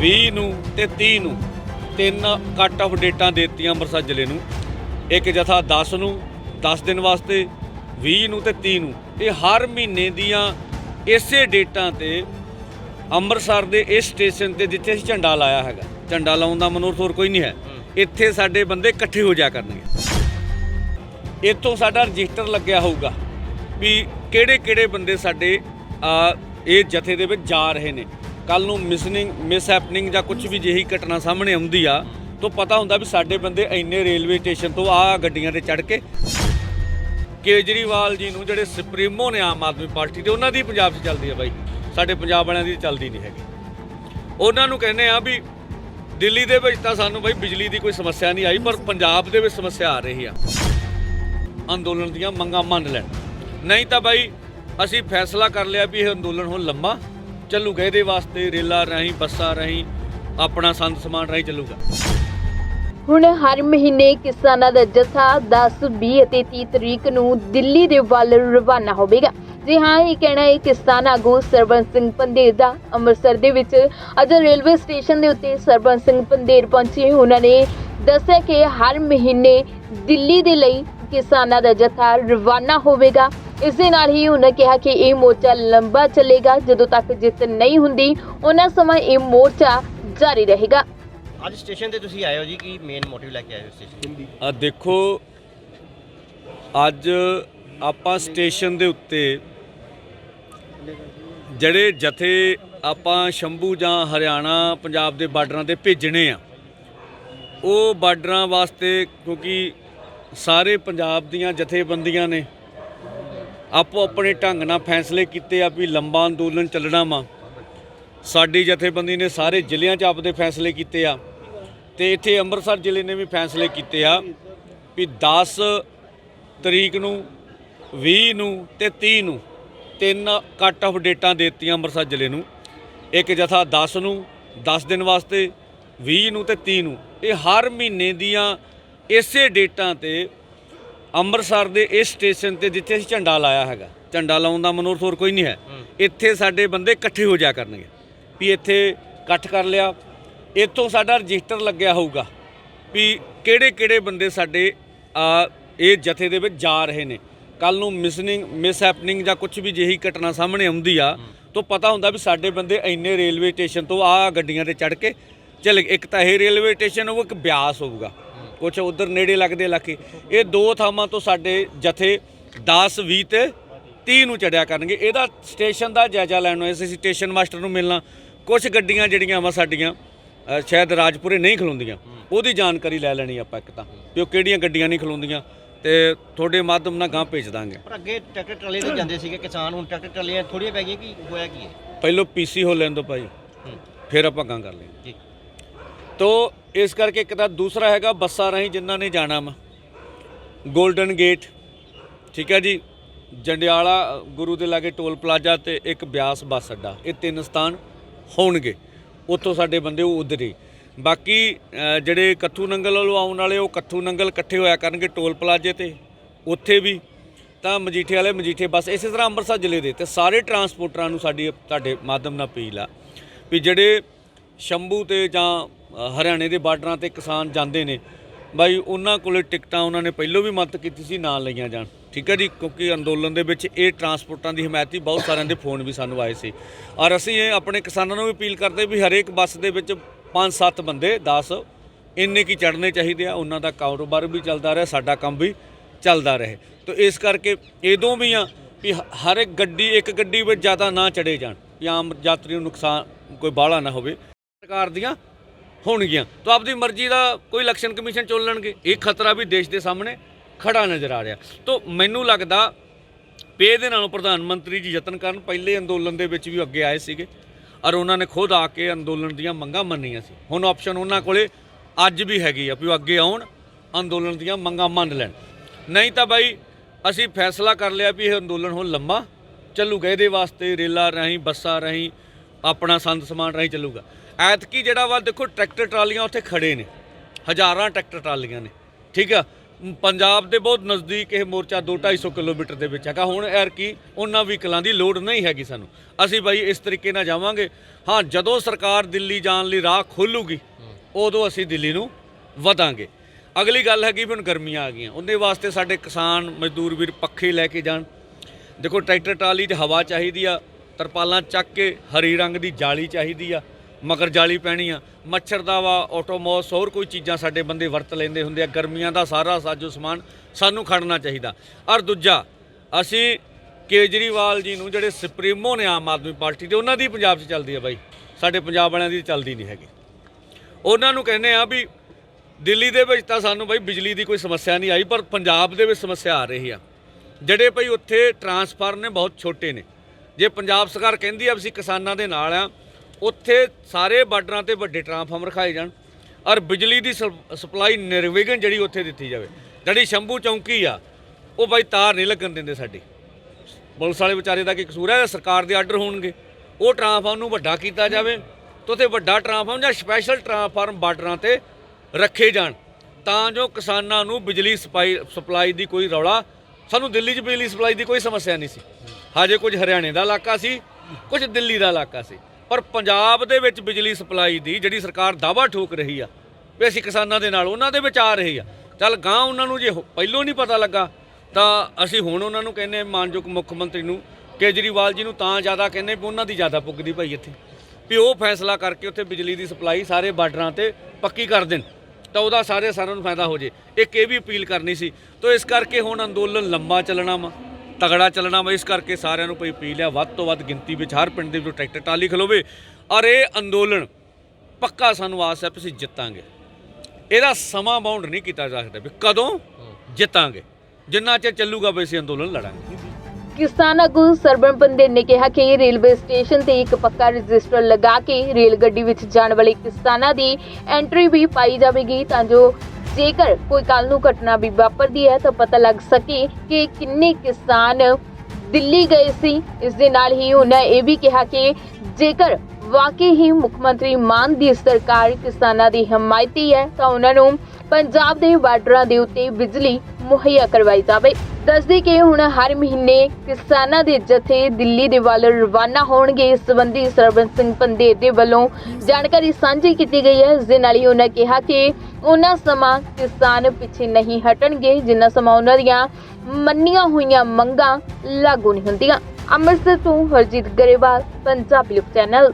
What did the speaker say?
20 ਨੂੰ ਤੇ 30 ਨੂੰ ਤਿੰਨ ਕੱਟ ਆਫ ਡੇਟਾਂ ਦਿੱਤੀਆਂ ਅੰਮ੍ਰਿਤਸਰ ਜ਼ਿਲ੍ਹੇ ਨੂੰ। ਇੱਕ ਜਥਾ 10 ਨੂੰ 10 ਦਿਨ ਵਾਸਤੇ 20 ਨੂੰ ਤੇ 30 ਨੂੰ। ਇਹ ਹਰ ਮਹੀਨੇ ਦੀਆਂ ਇਸੇ ਡੇਟਾਂ ਤੇ ਅੰਮ੍ਰਿਤਸਰ ਦੇ ਇਸ ਸਟੇਸ਼ਨ ਤੇ ਜਿੱਥੇ ਅਸੀਂ ਝੰਡਾ ਲਾਇਆ ਹੈਗਾ। ਝੰਡਾ ਲਾਉਣ ਦਾ ਮਨੋਰਥ ਹੋਰ ਕੋਈ ਨਹੀਂ ਹੈ। ਇੱਥੇ ਸਾਡੇ ਬੰਦੇ ਇਕੱਠੇ ਹੋ ਜਾ ਕਰਨਗੇ। ਇੱਥੋਂ ਸਾਡਾ ਰਜਿਸਟਰ ਲੱਗਿਆ ਹੋਊਗਾ ਵੀ ਕਿਹੜੇ ਕਿਹੜੇ ਬੰਦੇ ਸਾਡੇ ਆ, ਇਹ ਜਥੇ ਦੇ ਵਿੱਚ ਜਾ ਰਹੇ ਨੇ। ਕੱਲ ਨੂੰ ਮਿਸਨਿੰਗ, ਮਿਸ ਹੈਪਨਿੰਗ ਜਾਂ ਕੁਝ ਵੀ ਜਿਹੀ ਘਟਨਾ ਸਾਹਮਣੇ ਆਉਂਦੀ ਆ, ਤਾਂ ਪਤਾ ਹੁੰਦਾ ਵੀ ਸਾਡੇ ਬੰਦੇ ਇੰਨੇ ਰੇਲਵੇ ਸਟੇਸ਼ਨ ਤੋਂ ਆ ਗੱਡੀਆਂ ਤੇ ਚੜ ਕੇ। ਕੇਜਰੀਵਾਲ ਜੀ ਨੂੰ ਜਿਹੜੇ ਸੁਪਰੀਮੋ ਨੇ ਆਮ ਆਦਮੀ ਪਾਰਟੀ ਦੇ, ਉਹਨਾਂ ਦੀ ਪੰਜਾਬ 'ਚ ਚੱਲਦੀ ਹੈ ਬਾਈ। ਸਾਡੇ ਪੰਜਾਬ ਵਾਲਿਆਂ ਦੀ ਚੱਲਦੀ ਨਹੀਂ ਹੈਗੀ। ਉਹਨਾਂ ਨੂੰ ਕਹਿੰਦੇ ਆ ਵੀ ਦਿੱਲੀ ਦੇ ਵਿੱਚ ਤਾਂ ਸਾਨੂੰ ਬਾਈ ਬਿਜਲੀ ਦੀ ਕੋਈ ਸਮੱਸਿਆ ਨਹੀਂ ਆਈ, ਪਰ ਪੰਜਾਬ ਦੇ ਵਿੱਚ ਸਮੱਸਿਆ ਆ ਰਹੀ ਆ। ਅੰਦੋਲਨ ਦੀਆਂ ਮੰਗਾਂ ਮੰਨ ਲੈਣ। ਨਹੀਂ ਤਾਂ ਬਾਈ ਅਸੀਂ ਫੈਸਲਾ ਕਰ ਲਿਆ ਵੀ ਇਹ ਅੰਦੋਲਨ ਹੁਣ ਲੰਮਾ ਚੱਲੂਗਾ ਇਹਦੇ ਵਾਸਤੇ ਰੇਲਾਂ ਰਾਹੀਂ ਬੱਸਾਂ ਰਾਹੀਂ ਆਪਣਾ ਸੰਦ ਸਮਾਨ ਰਾਹੀਂ ਚੱਲੂਗਾ ਹੁਣ ਹਰ ਮਹੀਨੇ ਕਿਸਾਨਾਂ ਦਾ ਜਥਾ 10, 20 ਅਤੇ 30 ਤਰੀਕ ਨੂੰ ਦਿੱਲੀ ਦੇ ਵੱਲ ਰਵਾਨਾ ਹੋਵੇਗਾ। ਜੀ ਹਾਂ ਇਹ ਕਹਿਣਾ ਹੈ ਕਿਸਾਨ ਆਗੂ ਸਰਬੰਸ ਸਿੰਘ ਪੰਦੇਰ ਦਾ ਅੰਮ੍ਰਿਤਸਰ ਦੇ ਵਿੱਚ ਅੱਜ ਰੇਲਵੇ ਸਟੇਸ਼ਨ ਦੇ ਉੱਤੇ ਸਰਬੰਸ ਸਿੰਘ ਪੰਦੇਰ ਪਹੁੰਚੇ। ਉਹਨਾਂ ਨੇ ਦੱਸਿਆ ਕਿ ਹਰ ਮਹੀਨੇ ਦਿੱਲੀ ਦੇ ਲਈ ਕਿਸਾਨਾਂ ਦਾ ਜਥਾ ਰਵਾਨਾ ਹੋਵੇਗਾ। ਇਸ ਦੇ ਨਾਲ ਹੀ ਉਹਨਾਂ ਕਿਹਾ ਕਿ ਇਹ ਮੋਰਚਾ ਲੰਬਾ ਚੱਲੇਗਾ ਜਦੋਂ ਤੱਕ ਜਿੱਤ ਨਹੀਂ ਹੁੰਦੀ ਉਹਨਾਂ ਸਮਾਂ ਇਹ ਮੋਰਚਾ ਜਾਰੀ ਰਹੇਗਾ। ਅੱਜ ਸਟੇਸ਼ਨ ਤੇ ਤੁਸੀਂ ਆਏ ਹੋ ਜੀ ਕੀ ਮੇਨ ਮੋਟਿਵ ਲੈ ਕੇ ਆਏ ਹੋ ਸਟੇਸ਼ਨ ਆ ਦੇਖੋ ਅੱਜ ਆਪਾਂ ਸਟੇਸ਼ਨ ਦੇ ਉੱਤੇ ਜਿਹੜੇ ਜਥੇ ਆਪਾਂ ਸ਼ੰਭੂ ਜਾਂ ਹਰਿਆਣਾ ਪੰਜਾਬ ਦੇ ਬਾਰਡਰਾਂ ਤੇ ਭੇਜਣੇ ਆ ਉਹ ਬਾਰਡਰਾਂ ਵਾਸਤੇ ਕਿਉਂਕਿ ਸਾਰੇ ਪੰਜਾਬ ਦੀਆਂ ਜਥੇਬੰਦੀਆਂ ਨੇ ਆਪੋ ਆਪਣੇ ਢੰਗ ਨਾਲ ਫੈਸਲੇ ਕੀਤੇ ਆ ਵੀ ਲੰਬਾ ਅੰਦੋਲਨ ਚੱਲਣਾ ਵਾ। ਸਾਡੀ ਜਥੇਬੰਦੀ ਨੇ ਸਾਰੇ ਜ਼ਿਲ੍ਹਿਆਂ 'ਚ ਆਪਦੇ ਫੈਸਲੇ ਕੀਤੇ ਆ ਤੇ ਇੱਥੇ ਅੰਮ੍ਰਿਤਸਰ ਜ਼ਿਲ੍ਹੇ ਨੇ ਵੀ ਫੈਸਲੇ ਕੀਤੇ ਆ ਵੀ 10 ਤਰੀਕ ਨੂੰ 20 ਨੂੰ ਤੇ 30 ਨੂੰ ਤਿੰਨ ਕੱਟ ਆਫ ਡੇਟਾਂ ਦੇ ਦਿੱਤੀਆਂ ਅੰਮ੍ਰਿਤਸਰ ਜ਼ਿਲ੍ਹੇ ਨੂੰ। ਇੱਕ ਜਥਾ 10 ਨੂੰ 10 ਦਿਨ ਵਾਸਤੇ 20 ਨੂੰ ਤੇ 30 ਨੂੰ। ਇਹ ਹਰ ਮਹੀਨੇ ਦੀਆਂ ਇਸੇ ਡੇਟਾਂ ਤੇ ਅੰਮ੍ਰਿਤਸਰ ਦੇ ਇਸ ਸਟੇਸ਼ਨ ਤੇ ਜਿੱਥੇ ਅਸੀਂ ਝੰਡਾ ਲਾਇਆ ਹੈਗਾ। ਝੰਡਾ ਲਾਉਣ ਦਾ ਮਨੋਰਥ ਹੋਰ ਕੋਈ ਨਹੀਂ ਹੈ। ਇੱਥੇ ਸਾਡੇ ਬੰਦੇ ਇਕੱਠੇ ਹੋ ਜਾ ਕਰਨਗੇ। ਵੀ ਇੱਥੇ ਇਕੱਠ ਕਰ ਲਿਆ। ਇੱਥੋਂ ਸਾਡਾ ਰਜਿਸਟਰ ਲੱਗਿਆ ਹੋਊਗਾ ਵੀ ਕਿਹੜੇ ਕਿਹੜੇ ਬੰਦੇ ਸਾਡੇ ਆ, ਇਹ ਜਥੇ ਦੇ ਵਿੱਚ ਜਾ ਰਹੇ ਨੇ। ਕੱਲ ਨੂੰ ਮਿਸਨਿੰਗ ਮਿਸ ਹੈਪਨਿੰਗ ਜਾਂ ਕੁਝ ਵੀ ਜਿਹੀ ਘਟਨਾ ਸਾਹਮਣੇ ਆਉਂਦੀ ਆ ਤਾਂ ਪਤਾ ਹੁੰਦਾ ਵੀ ਸਾਡੇ ਬੰਦੇ ਇੰਨੇ ਰੇਲਵੇ ਸਟੇਸ਼ਨ ਤੋਂ ਆ ਗੱਡੀਆਂ ਤੇ ਚੜ ਕੇ ਚੱਲ ਇੱਕ ਤਾਂ ਇਹ ਰੇਲਵੇ ਸਟੇਸ਼ਨ ਉਹ ਇੱਕ ਬਿਆਸ ਹੋਊਗਾ। ਕੁਝ ਉਧਰ ਨੇੜੇ ਲੱਗਦੇ ਇਲਾਕੇ। ਇਹ ਦੋ ਥਾਵਾਂ ਤੋਂ ਸਾਡੇ ਜਥੇ 10 20 ਤੇ 30 ਨੂੰ ਚੜਿਆ ਕਰਨਗੇ। ਇਹਦਾ ਸਟੇਸ਼ਨ ਦਾ ਜਾਇਜ਼ਾ ਲੈਣ ਨੂੰ ਅਸੀਂ ਸਟੇਸ਼ਨ ਮਾਸਟਰ ਨੂੰ ਮਿਲਣਾ। ਕੁਝ ਗੱਡੀਆਂ ਜਿਹੜੀਆਂ ਵਾ ਸਾਡੀਆਂ ਸ਼ਾਇਦ ਰਾਜਪੁਰੇ ਨਹੀਂ ਖਲੋਂਦੀਆਂ। ਉਹਦੀ ਜਾਣਕਾਰੀ ਲੈ ਲੈਣੀ ਆਪਾਂ ਇੱਕ ਤਾਂ। ਵੀ ਉਹ ਕਿਹੜੀਆਂ ਗੱਡੀਆਂ ਨਹੀਂ ਖਲੋਂਦੀਆਂ। ਤੇ ਤੁਹਾਡੇ ਮਾਧਿਅਮ ਨਾਲ ਗਾਂ ਭੇਜ ਦਾਂਗੇ। ਪਰ ਅੱਗੇ ਟਰੈਕਟਰ ਟਰਾਲੇ ਤੇ ਜਾਂਦੇ ਸੀਗੇ ਕਿਸਾਨ। ਹੁਣ ਟਰੈਕਟਰ ਟਰਾਲੀਆਂ ਥੋੜੀਆਂ ਪੈ ਗਈਆਂ ਕੀ ਹੋਇਆ ਕੀ ਹੈ? ਪਹਿਲਾਂ ਪੀਸੀ ਹੋ ਲੈਣ ਦੋ ਭਾਈ। ਫਿਰ ਆਪਾਂ ਗਾਂ ਕਰ ਜੀ ਤੋ ਇਸ ਕਰਕੇ ਇੱਕ ਤਾਂ ਦੂਸਰਾ ਹੈਗਾ ਬੱਸਾਂ ਰਾਹੀਂ ਜਿਨ੍ਹਾਂ ਨੇ ਜਾਣਾ ਵਾ। 골ਡਨ ਗੇਟ ਠੀਕ ਹੈ ਜੀ। ਜੰਡਿਆਲਾ ਗੁਰੂ ਦੇ ਲਾਗੇ ਟੋਲ ਪਲਾਜ਼ਾ ਤੇ ਇੱਕ ਬਿਆਸ ਬੱਸ ਅੱਡਾ। ਇਹ ਤਿੰਨ ਸਥਾਨ ਹੋਣਗੇ। ਉੱਥੋਂ ਸਾਡੇ ਬੰਦੇ ਉਹ ਉਧਰ ਹੀ। ਬਾਕੀ ਜਿਹੜੇ ਕੱਥੂ ਨੰਗਲ ਵੱਲੋਂ ਆਉਣ ਵਾਲੇ, ਉਹ ਕੱਥੂ ਨੰਗਲ ਇਕੱਠੇ ਹੋਇਆ ਕਰਨਗੇ ਟੋਲ ਪਲਾਜ਼ੇ ਤੇ। ਉੱਥੇ ਵੀ ਤਾਂ ਮਜੀਠੇ ਵਾਲੇ ਮਜੀਠੇ ਬੱਸ ਇਸੇ ਤਰ੍ਹਾਂ ਅੰਮ੍ਰਿਤਸਰ ਜ਼ਿਲ੍ਹੇ ਦੇ ਤੇ ਸਾਰੇ ਟਰਾਂਸਪੋਰਟਰਾਂ ਨੂੰ ਸਾਡੀ, ਤੁਹਾਡੇ ਮਾਧਿਅਮ ਨਾਲ ਅਪੀਲ ਆ ਵੀ ਜਿਹੜੇ ਸ਼ੰਭੂ ਤੇ ਜਾਂ ਹਰਿਆਣੇ ਦੇ ਬਾਰਡਰਾਂ ਤੇ ਕਿਸਾਨ ਜਾਂਦੇ ਨੇ। ਬਾਈ, ਉਹਨਾਂ ਕੋਲੇ ਟਿਕਟਾਂ ਉਹਨਾਂ ਨੇ ਪਹਿਲਾਂ ਵੀ ਮਦਦ ਕੀਤੀ ਸੀ ਨਾ ਲਈਆਂ ਜਾਣ। ਠੀਕ ਹੈ ਜੀ? ਕਿਉਂਕਿ ਅੰਦੋਲਨ ਦੇ ਵਿੱਚ ਇਹ ਟਰਾਂਸਪੋਰਟਾਂ ਦੀ ਹਮਾਇਤ ਸੀ, ਬਹੁਤ ਸਾਰਿਆਂ ਦੇ ਫੋਨ ਵੀ ਸਾਨੂੰ ਆਏ ਸੀ। ਔਰ ਅਸੀਂ ਇਹ ਆਪਣੇ ਕਿਸਾਨਾਂ ਨੂੰ ਵੀ ਅਪੀਲ ਕਰਦੇ ਵੀ ਹਰੇਕ ਬੱਸ ਦੇ ਵਿੱਚ 5-7 ਬੰਦੇ 10 ਇੰਨੇ ਕੀ ਚੜਨੇ ਚਾਹੀਦੇ ਆ, ਉਹਨਾਂ ਦਾ ਕਾਰੋਬਾਰ ਵੀ ਚੱਲਦਾ ਰਹੇ, ਸਾਡਾ ਕੰਮ ਵੀ ਚੱਲਦਾ ਰਹੇ। ਤਾਂ ਇਸ ਕਰਕੇ ਇਦੋਂ ਵੀ ਆ ਵੀ ਹਰ ਇੱਕ ਗੱਡੀ ਇੱਕ ਗੱਡੀ ਵਿੱਚ ਜ਼ਿਆਦਾ ਨਾ ਚੜੇ ਜਾਣ, ਵੀ ਆਮ ਯਾਤਰੀ ਨੂੰ ਨੁਕਸਾਨ, ਕੋਈ ਬਾਹਲਾ ਨਾ ਹੋਵੇ। ਸਰਕਾਰ ਦੀਆਂ ਹੋਣਗੀਆਂ। ਤਾਂ ਆਪਦੀ ਮਰਜ਼ੀ ਦਾ ਕੋਈ ਇਲੈਕਸ਼ਨ ਕਮਿਸ਼ਨ ਚੁਣ ਲੈਣਗੇ। ਇਹ ਖਤਰਾ ਵੀ ਦੇਸ਼ ਦੇ ਸਾਹਮਣੇ ਖੜਾ ਨਜ਼ਰ ਆ ਰਿਹਾ। ਤਾਂ ਮੈਨੂੰ ਲੱਗਦਾ ਪੇ ਇਹਦੇ ਨਾਲੋਂ ਪ੍ਰਧਾਨ ਮੰਤਰੀ ਜੀ ਯਤਨ ਕਰਨ। ਪਹਿਲੇ ਅੰਦੋਲਨ ਦੇ ਵਿੱਚ ਵੀ ਅੱਗੇ ਆਏ ਸੀਗੇ। ਔਰ ਉਹਨਾਂ ਨੇ ਖੁਦ ਆ ਕੇ ਅੰਦੋਲਨ ਦੀਆਂ ਮੰਗਾਂ ਮੰਨੀਆਂ ਸੀ। ਹੁਣ ਆਪਸ਼ਨ ਉਹਨਾਂ ਕੋਲੇ ਅੱਜ ਵੀ ਹੈਗੀ ਆ ਵੀ ਉਹ ਅੱਗੇ ਆਉਣ, ਅੰਦੋਲਨ ਦੀਆਂ ਮੰਗਾਂ ਮੰਨ ਲੈਣ। ਨਹੀਂ ਤਾਂ ਬਾਈ, ਅਸੀਂ ਫੈਸਲਾ ਕਰ ਲਿਆ ਵੀ ਇਹ ਅੰਦੋਲਨ ਹੁਣ ਲੰਮਾ ਚੱਲੂਗਾ। ਇਹਦੇ ਵਾਸਤੇ ਰੇਲਾਂ ਰਾਹੀਂ, ਬੱਸਾਂ ਰਾਹੀਂ, ਆਪਣਾ ਸੰਦ ਸਮਾਨ ਰਾਹੀਂ ਚੱਲੂਗਾ। ਐਤਕੀ ਜਿਹੜਾ ਵਾ ਦੇਖੋ ਟਰੈਕਟਰ ਟਰਾਲੀਆਂ ਉੱਥੇ ਖੜੇ ਨੇ। ਹਜ਼ਾਰਾਂ ਟਰੈਕਟਰ ਟਰਾਲੀਆਂ ਨੇ। ਠੀਕ ਆ? ਪੰਜਾਬ ਦੇ ਬਹੁਤ ਨਜ਼ਦੀਕ ਇਹ ਮੋਰਚਾ 2-250 ਕਿਲੋਮੀਟਰ ਦੇ ਵਿੱਚ ਹੈਗਾ। ਹੁਣ ਐਰ ਕੀ ਉਹਨਾਂ ਵਹੀਕਲਾਂ ਦੀ ਲੋੜ ਨਹੀਂ ਹੈਗੀ ਸਾਨੂੰ। ਅਸੀਂ ਬਾਈ ਇਸ ਤਰੀਕੇ ਨਾਲ ਜਾਵਾਂਗੇ। ਹਾਂ, ਜਦੋਂ ਸਰਕਾਰ ਦਿੱਲੀ ਜਾਣ ਲਈ ਰਾਹ ਖੋਲੂਗੀ, ਉਦੋਂ ਅਸੀਂ ਦਿੱਲੀ ਨੂੰ ਵਧਾਂਗੇ। ਅਗਲੀ ਗੱਲ ਹੈਗੀ ਵੀ ਹੁਣ ਗਰਮੀਆਂ ਆ ਗਈਆਂ। ਉਹਦੇ ਵਾਸਤੇ ਸਾਡੇ ਕਿਸਾਨ ਮਜ਼ਦੂਰ ਵੀਰ ਪੱਖੇ ਲੈ ਕੇ ਜਾਣ। ਦੇਖੋ, ਟਰੈਕਟਰ ਟਰਾਲੀ 'ਚ ਹਵਾ ਚਾਹੀਦੀ ਆ। ਤਰਪਾਲਾਂ ਚੱਕ ਕੇ ਹਰੀ ਰੰਗ ਦੀ ਜਾਲੀ ਚਾਹੀਦੀ ਆ। ਮਗਰ ਜਾਲੀ ਪੈਣੀ ਆ। ਮੱਛਰ ਦਾ ਵਾ ਆਟੋਮੋਸ ਹੋਰ ਕੋਈ ਚੀਜ਼ਾਂ ਸਾਡੇ ਬੰਦੇ ਵਰਤ ਲੈਂਦੇ ਹੁੰਦੇ ਆ। ਗਰਮੀਆਂ ਦਾ ਸਾਰਾ ਸਾਜੋ ਸਮਾਨ ਸਾਨੂੰ ਖੜਨਾ ਚਾਹੀਦਾ। ਔਰ ਦੂਜਾ, ਅਸੀਂ ਕੇਜਰੀਵਾਲ ਜੀ ਨੂੰ ਜਿਹੜੇ ਸੁਪਰੀਮੋ ਨੇ ਆਮ ਆਦਮੀ ਪਾਰਟੀ ਦੇ, ਉਹਨਾਂ ਦੀ ਪੰਜਾਬ 'ਚ ਚੱਲਦੀ ਆ ਬਾਈ। ਸਾਡੇ ਪੰਜਾਬ ਵਾਲਿਆਂ ਦੀ ਚੱਲਦੀ ਨਹੀਂ ਹੈਗੀ। ਉਹਨਾਂ ਨੂੰ ਕਹਿੰਦੇ ਆ ਵੀ ਦਿੱਲੀ ਦੇ ਵਿੱਚ ਤਾਂ ਸਾਨੂੰ ਬਾਈ ਬਿਜਲੀ ਦੀ ਕੋਈ ਸਮੱਸਿਆ ਨਹੀਂ ਆਈ, ਪਰ ਪੰਜਾਬ ਦੇ ਵਿੱਚ ਸਮੱਸਿਆ ਆ ਰਹੀ ਆ। ਜਿਹੜੇ ਭਾਈ ਉੱਥੇ ਟਰਾਂਸਫਾਰਮ ਨੇ ਬਹੁਤ ਛੋਟੇ ਨੇ। ਜੇ ਪੰਜਾਬ ਸਰਕਾਰ ਕਹਿੰਦੀ ਆ ਵੀ ਅਸੀਂ ਕਿਸਾਨਾਂ ਦੇ ਨਾਲ ਆ ਉੱਥੇ ਸਾਰੇ ਬਾਰਡਰਾਂ ਤੇ ਵੱਡੇ ਟਰਾਂਸਫਾਰਮਰ ਰਖਾਏ ਜਾਣ ਔਰ ਬਿਜਲੀ ਦੀ ਸਪ- ਸਪਲਾਈ ਨਿਰਵਿਘਨ ਜਿਹੜੀ ਉੱਥੇ ਦਿੱਤੀ ਜਾਵੇ। ਜਿਹੜੀ ਸ਼ੰਭੂ ਚੌਂਕੀ ਆ, ਉਹ ਬਾਈ ਤਾਰ ਨਹੀਂ ਲੱਗਣ ਦਿੰਦੇ ਸਾਡੀ। ਪੁਲਿਸ ਵਾਲੇ ਵਿਚਾਰੇ ਦਾ ਕੀ ਕਸੂਰ ਹੈ? ਸਰਕਾਰ ਦੇ ਆਰਡਰ ਹੋਣਗੇ। ਉਹ ਟਰਾਂਸਫਾਰਮ ਨੂੰ ਵੱਡਾ ਕੀਤਾ ਜਾਵੇ ਤੇ ਉੱਥੇ ਵੱਡਾ ਟਰਾਂਸਫਾਰਮ ਜਾਂ ਸਪੈਸ਼ਲ ਟਰਾਂਸਫਾਰਮ ਬਾਰਡਰਾਂ ਤੇ ਰੱਖੇ ਜਾਣ। ਤਾਂ ਜੋ ਕਿਸਾਨਾਂ ਨੂੰ ਬਿਜਲੀ ਸਪਾਈ, ਸਪਲਾਈ ਦੀ ਕੋਈ ਰੌਲਾ, ਸਾਨੂੰ ਦਿੱਲੀ 'ਚ ਬਿਜਲੀ ਸਪਲਾਈ ਦੀ ਕੋਈ ਸਮੱਸਿਆ ਨਹੀਂ ਸੀ। ਹਾਜੇ ਕੁਝ ਹਰਿਆਣੇ ਦਾ ਇਲਾਕਾ ਸੀ, ਕੁਝ ਦਿੱਲੀ ਦਾ ਇਲਾਕਾ ਸੀ। ਪਰ ਪੰਜਾਬ ਦੇ ਵਿੱਚ ਬਿਜਲੀ ਸਪਲਾਈ ਦੀ ਜਿਹੜੀ ਸਰਕਾਰ ਦਾਵਾ ਠੋਕ ਰਹੀ ਆ, ਵੀ ਅਸੀਂ ਕਿਸਾਨਾਂ ਦੇ ਨਾਲ ਉਹਨਾਂ ਦੇ ਵਿੱਚ ਆ ਰਹੀ ਆ। ਚੱਲ ਗਾਂ ਉਹਨਾਂ ਨੂੰ ਜੇ ਹੋ- ਪਹਿਲੋਂ ਨਹੀਂ ਪਤਾ ਲੱਗਾ, ਤਾਂ ਅਸੀਂ ਹੁਣ ਉਹਨਾਂ ਨੂੰ ਕਹਿੰਦੇ ਮਾਨਯੋਗ ਮੁੱਖ ਮੰਤਰੀ ਨੂੰ ਕੇਜਰੀਵਾਲ ਜੀ ਨੂੰ ਤਾਂ ਜ਼ਿਆਦਾ ਕਹਿੰਦੇ ਵੀ ਉਹਨਾਂ ਦੀ ਜ਼ਿਆਦਾ ਪੁੱਗਦੀ ਭਾਈ ਇੱਥੇ। ਵੀ ਉਹ ਫੈਸਲਾ ਕਰਕੇ ਉੱਥੇ ਬਿਜਲੀ ਦੀ ਸਪਲਾਈ ਸਾਰੇ ਬਾਰਡਰਾਂ ਤੇ ਪੱਕੀ ਕਰ ਦੇਣ, ਤਾਂ ਉਹਦਾ ਸਾਰੇ ਸਾਰਿਆਂ ਨੂੰ ਫਾਇਦਾ ਹੋ ਜੇ। ਇੱਕ ਇਹ ਵੀ ਅਪੀਲ ਕਰਨੀ ਸੀ, ਤਾਂ ਇਸ ਕਰਕੇ ਹੁਣ ਅੰਦੋਲਨ ਲੰਬਾ ਚੱਲਣਾ ਵਾ। ਤਗੜਾ ਚੱਲਣਾ ਵਾ, ਇਸ ਕਰਕੇ ਸਾਰਿਆਂ ਨੂੰ ਕੋਈ ਅਪੀਲ ਆ ਵੱਧ ਤੋਂ ਵੱਧ ਗਿਣਤੀ ਵਿੱਚ ਹਰ ਪਿੰਡ ਦੇ ਵਿੱਚ ਟਰੈਕਟਰ ਟਾਲੀ ਖਲੋਵੇ। ਔਰ ਇਹ ਅੰਦੋਲਨ ਪੱਕਾ ਸਾਨੂੰ ਆਸ ਹੈ ਵੀ ਜਿੱਤਾਂਗੇ। ਇਹਦਾ ਸਮਾਂ ਬਾਉਂਡ ਨਹੀਂ ਕੀਤਾ ਜਾ ਸਕਦਾ ਵੀ ਕਦੋਂ ਜਿੱਤਾਂਗੇ। ਜਿੰਨਾ ਚਿਰ ਚੱਲੂਗਾ ਵੀ ਅਸੀਂ ਅੰਦੋਲਨ ਲੜਾਂਗੇ। ਕਿਸਾਨ ਆਗੂ ਸਰਬਨ ਪੰਦੇ ਨੇ ਕਿਹਾ ਕਿ ਰੇਲਵੇ ਸਟੇਸ਼ਨ ਤੇ ਇੱਕ ਪੱਕਾ ਰਜਿਸਟਰ ਲਗਾ ਕੇ ਰੇਲ ਗੱਡੀ ਵਿੱਚ ਜਾਣ ਵਾਲੇ ਕਿਸਾਨਾਂ ਦੀ ਐਂਟਰੀ ਵੀ ਪਾਈ ਜਾਵੇਗੀ ਤਾਂ ਜੋ ਜੇਕਰ ਕੋਈ ਕੱਲ ਨੂੰ ਘਟਨਾ ਵੀ ਵਾਪਰਦੀ ਹੈ ਤਾਂ ਪਤਾ ਲੱਗ ਸਕੇ ਕਿ ਕਿੰਨੇ ਕਿਸਾਨ ਦਿੱਲੀ ਗਏ ਸੀ। ਇਸ ਦੇ ਨਾਲ ਹੀ ਉਹਨਾਂ ਇਹ ਵੀ ਕਿਹਾ ਕਿ ਜੇਕਰ ਵਾਕਈ ਹੀ ਮੁੱਖ ਮੰਤਰੀ ਮਾਨ ਦੀ ਸਰਕਾਰ ਕਿਸਾਨਾਂ ਦੀ ਹਮਾਇਤੀ ਹੈ ਤਾਂ ਉਹਨਾਂ ਨੂੰ ਪੰਜਾਬ ਦੇ ਬਾਰਡਰਾਂ ਦੇ ਉੱਤੇ ਬਿਜਲੀ ਮੁਹੱਈਆ ਕਰਵਾਈ ਜਾਵੇ। ਦੱਸਦੇ ਕਿ ਹੁਣ ਹਰ ਮਹੀਨੇ ਕਿਸਾਨਾਂ ਦੇ ਜਥੇ ਦਿੱਲੀ ਦੇ ਵੱਲ ਰਵਾਨਾ ਹੋਣਗੇ। ਇਸ ਸੰਬੰਧੀ ਸਰਬਨ ਸਿੰਘ ਪੰਦੇ ਦੇ ਵੱਲੋਂ ਜਾਣਕਾਰੀ ਸਾਂਝੀ ਕੀਤੀ ਗਈ ਹੈ। ਜਿਸ ਨਾਲ ਹੀ ਉਹਨਾਂ ਕਿਹਾ ਕਿ ਉਹਨਾਂ ਸਮਾਂ ਕਿਸਾਨ ਪਿੱਛੇ ਨਹੀਂ ਹਟਣਗੇ, ਜਿੰਨਾ ਸਮਾਂ ਉਹਨਾਂ ਦੀਆਂ ਮੰਨੀਆਂ ਹੋਈਆਂ ਮੰਗਾਂ ਲਾਗੂ ਨਹੀਂ ਹੁੰਦੀਆਂ। ਅੰਮ੍ਰਿਤਸਰ ਤੋਂ ਹਰਜੀਤ ਗਰੇਵਾਲ, ਪੰਜਾਬੀ ਲੋਕ ਚੈਨਲ।